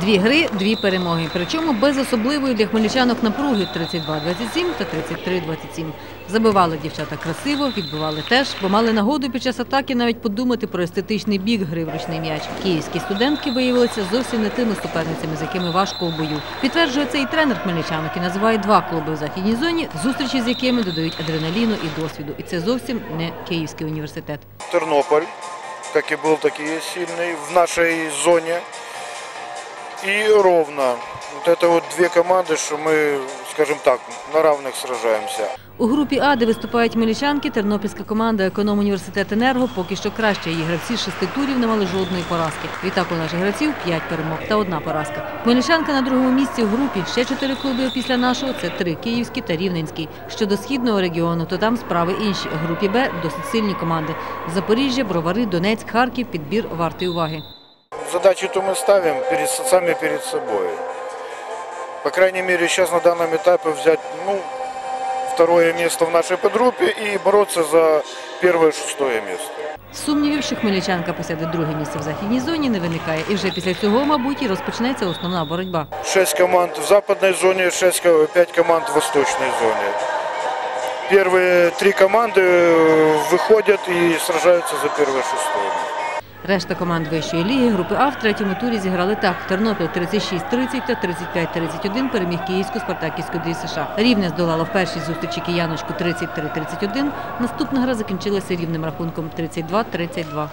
Дві гри, дві перемоги. Причому без особливої для хмельничанок напруги 32-27 та 33-27. Забивали дівчата красиво, відбивали теж, бо мали нагоду під час атаки навіть подумати про естетичний бік гри в ручний м'яч. Київські студентки виявилися зовсім не тими суперницями, з якими важко в бою. Підтверджує це і тренер хмельничанок і називає два клуби в західній зоні, зустрічі з якими додають адреналіну і досвіду. І це зовсім не Київський університет. Тернополь, как и был, так сильный в нашей зоне И ровно. Вот это вот две команды, что мы, скажем так, на равных сражаемся. У групі А, де виступають хмельничанки, тернопільська команда економ університет Енерго поки що краще. Її гравці з шести турів не мали жодної поразки. Відтак у наших гравців п'ять перемог та одна поразка. Хмельничанка на другому місці в групі. Ще чотири клуби після нашого це три київський та рівненський. Щодо східного регіону, то там справи інші. У групі Б досить сильні команди: Запоріжжя, Бровари, Донецьк, Харків. Підбір вартий уваги. Задачи-то мы ставим перед, сами перед собой. По крайней мере, сейчас на данном этапе взять ну, второе место в нашей подгруппе и бороться за первое шестое место. Сумнівів, що хмельничанка посяде друге місце в західній зоні, не виникає. І вже після цього, мабуть, і розпочнеться основна боротьба. Шесть команд в западной зоне, шесть, ко- пять команд в восточной зоне. Первые три команды э, выходят и сражаются за первое шестое. Решта команд вищої ліги групи А в третьому турі зіграли так. Тернопіль 36-30 та 35-31 переміг київську спартаківську США. Рівне здолало в першій зустрічі кияночку 33-31. Наступна гра закінчилася рівним рахунком 32-32.